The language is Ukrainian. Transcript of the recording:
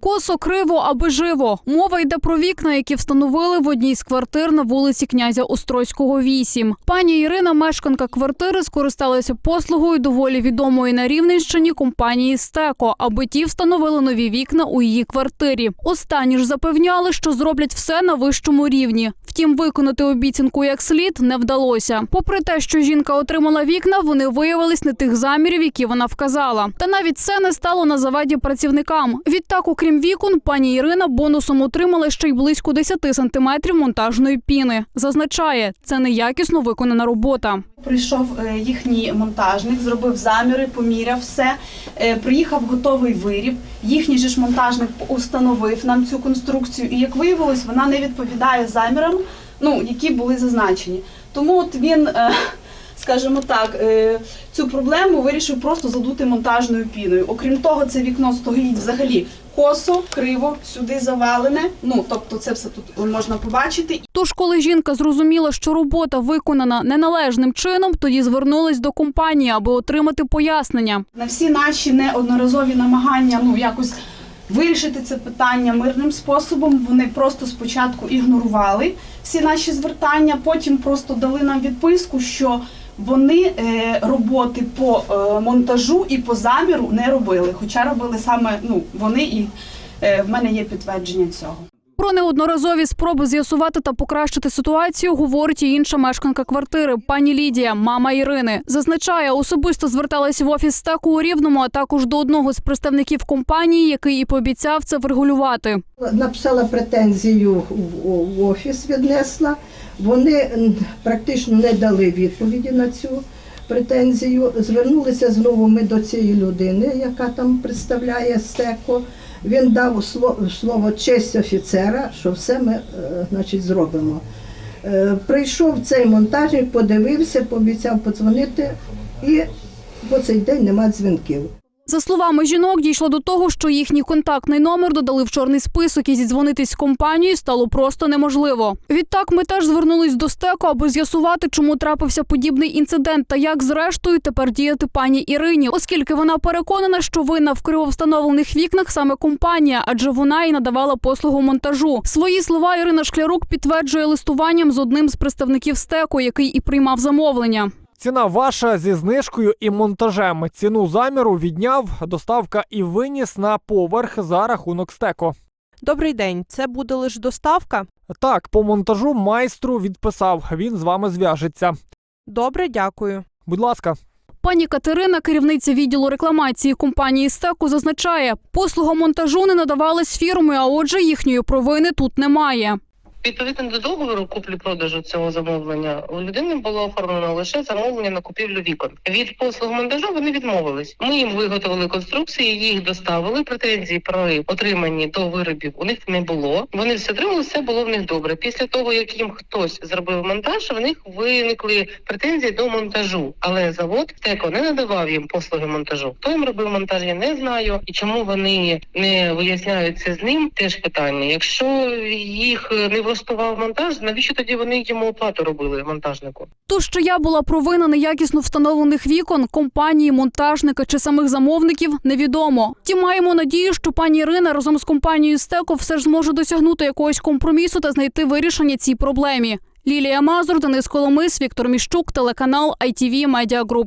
Косо криво, аби живо. Мова йде про вікна, які встановили в одній з квартир на вулиці князя Острозького 8. Пані Ірина, мешканка квартири, скористалася послугою доволі відомої на Рівненщині компанії Стеко, аби ті встановили нові вікна у її квартирі. Останні ж запевняли, що зроблять все на вищому рівні. Втім, виконати обіцянку як слід не вдалося. Попри те, що жінка отримала вікна, вони виявились не тих замірів, які вона вказала. Та навіть це не стало на заваді працівникам. Відтак, окрім вікон, пані Ірина бонусом отримала ще й близько 10 сантиметрів монтажної піни. Зазначає, це неякісно виконана робота. Прийшов е, їхній монтажник, зробив заміри, поміряв все. Е, Приїхав готовий виріб. Їхній же ж монтажник установив нам цю конструкцію, і як виявилось, вона не відповідає замірам, ну які були зазначені. Тому от він, е, скажімо так, е, цю проблему вирішив просто задути монтажною піною. Окрім того, це вікно стоїть взагалі косо, криво, сюди завалене. Ну тобто, це все тут можна побачити. Тож, коли жінка зрозуміла, що робота виконана неналежним чином, тоді звернулась до компанії, аби отримати пояснення. На всі наші неодноразові намагання ну якось вирішити це питання мирним способом. Вони просто спочатку ігнорували всі наші звертання, потім просто дали нам відписку, що вони е, роботи по е, монтажу і по заміру не робили. Хоча робили саме ну вони і е, в мене є підтвердження цього. Про неодноразові спроби з'ясувати та покращити ситуацію говорить і інша мешканка квартири, пані Лідія, мама Ірини. Зазначає, особисто зверталась в офіс стеку у Рівному, а також до одного з представників компанії, який і пообіцяв це врегулювати. Написала претензію в- офіс, віднесла. Вони практично не дали відповіді на цю претензію. Звернулися знову ми до цієї людини, яка там представляє стеко. Він дав слово, честь офіцера, що все ми е, значить, зробимо. Е, Прийшов цей монтажник, подивився, пообіцяв подзвонити, і по цей день немає дзвінків. За словами жінок, дійшло до того, що їхній контактний номер додали в чорний список і зідзвонитись з компанією стало просто неможливо. Відтак ми теж звернулись до стеку, аби з'ясувати, чому трапився подібний інцидент та як зрештою тепер діяти пані Ірині, оскільки вона переконана, що винна в кривовстановлених вікнах саме компанія, адже вона і надавала послугу монтажу. Свої слова Ірина Шклярук підтверджує листуванням з одним з представників стеку, який і приймав замовлення. Ціна ваша зі знижкою і монтажем. Ціну заміру відняв доставка і виніс на поверх за рахунок стеко. Добрий день, це буде лише доставка. Так, по монтажу майстру відписав. Він з вами зв'яжеться. Добре, дякую. Будь ласка. Пані Катерина, керівниця відділу рекламації компанії Стеку, зазначає, послуга монтажу не надавалась фірмою, а отже, їхньої провини тут немає. Відповідно до договору куплі-продажу цього замовлення у людини було оформлено лише замовлення на купівлю вікон. Від послуг монтажу вони відмовились. Ми їм виготовили конструкції, їх доставили. Претензій про отримані до виробів у них не було. Вони все отримали, все було в них добре. Після того як їм хтось зробив монтаж, в них виникли претензії до монтажу. Але завод теко не надавав їм послуги монтажу. Хто їм робив монтаж, я не знаю. І чому вони не виясняють це з ним? Теж питання. Якщо їх не влаштував монтаж, навіщо тоді вони йому оплату робили монтажнику? То, що я була провина неякісно встановлених вікон, компанії, монтажника чи самих замовників, невідомо. Втім, маємо надію, що пані Ірина разом з компанією Стеко все ж зможе досягнути якогось компромісу та знайти вирішення цій проблемі. Лілія Мазур, Денис Коломис, Віктор Міщук, телеканал ITV Media Group.